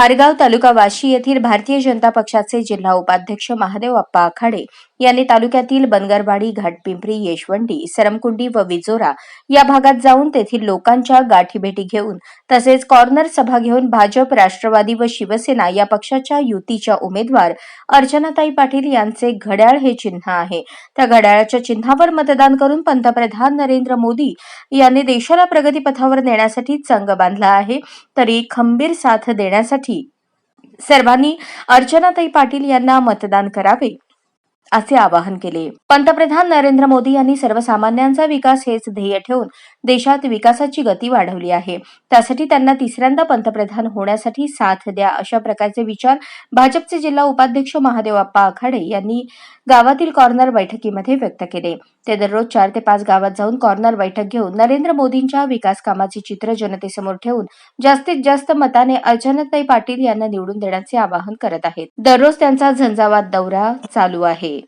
आरगाव तालुका वाशी येथील भारतीय जनता पक्षाचे जिल्हा उपाध्यक्ष महादेव अप्पा आखाडे यांनी तालुक्यातील बनगरवाडी घाटपिंपरी येशवंडी सरमकुंडी व विजोरा या भागात जाऊन तेथील लोकांच्या गाठीभेटी घेऊन तसेच कॉर्नर सभा घेऊन भाजप राष्ट्रवादी व शिवसेना या पक्षाच्या युतीच्या उमेदवार अर्चनाताई पाटील यांचे घड्याळ हे चिन्ह आहे. त्या घड्याळाच्या चिन्हावर मतदान करून पंतप्रधान नरेंद्र मोदी यांनी देशाला प्रगतीपथावर नेण्यासाठी चंग बांधला आहे. तरी खंबीर साथ देण्यासाठी सर्वांनी अर्चनाताई पाटील यांना मतदान करावे. असे आवाहन केले. पंतप्रधान नरेंद्र मोदी यांनी सर्वसामान्यांचा विकास हेच ध्येय ठेवून देशात विकासाची गती वाढवली आहे. त्यासाठी त्यांना तिसऱ्यांदा पंतप्रधान होण्यासाठी साथ द्या अशा प्रकारचे विचार भाजपचे जिल्हा उपाध्यक्ष महादेव अप्पा आखाडे यांनी गावातील कॉर्नर बैठकीमध्ये व्यक्त केले. ते दररोज चार ते पाच गावात जाऊन कॉर्नर बैठक घेऊन नरेंद्र मोदींच्या विकास कामाचे चित्र जनतेसमोर ठेवून जास्तीत जास्त मताने अर्चनाताई पाटील यांना निवडून देण्याचे आवाहन करत आहेत. दररोज त्यांचा झंझावात दौरा चालू आहे.